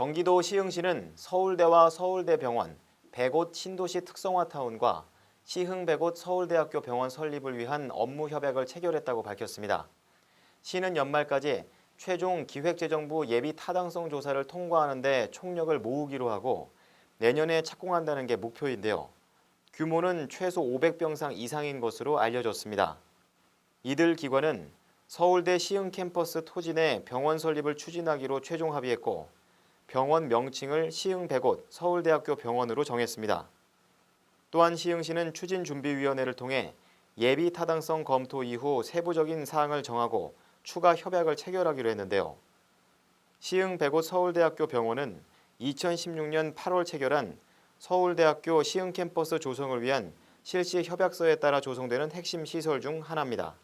경기도 시흥시는 서울대와 서울대병원, 백옷 신도시 특성화타운과 시흥 백옷 서울대학교 병원 설립을 위한 업무 협약을 체결했다고 밝혔습니다. 시는 연말까지 최종 기획재정부 예비 타당성 조사를 통과하는 데 총력을 모으기로 하고 내년에 착공한다는 게 목표인데요. 규모는 최소 500병상 이상인 것으로 알려졌습니다. 이들 기관은 서울대 시흥 캠퍼스 토진에 병원 설립을 추진하기로 최종 합의했고 병원 명칭을 시흥 백옷 서울대학교 병원으로 정했습니다. 또한 시흥시는 추진준비위원회를 통해 예비 타당성 검토 이후 세부적인 사항을 정하고 추가 협약을 체결하기로 했는데요. 시흥 백옷 서울대학교 병원은 2016년 8월 체결한 서울대학교 시흥 캠퍼스 조성을 위한 실시 협약서에 따라 조성되는 핵심 시설 중 하나입니다.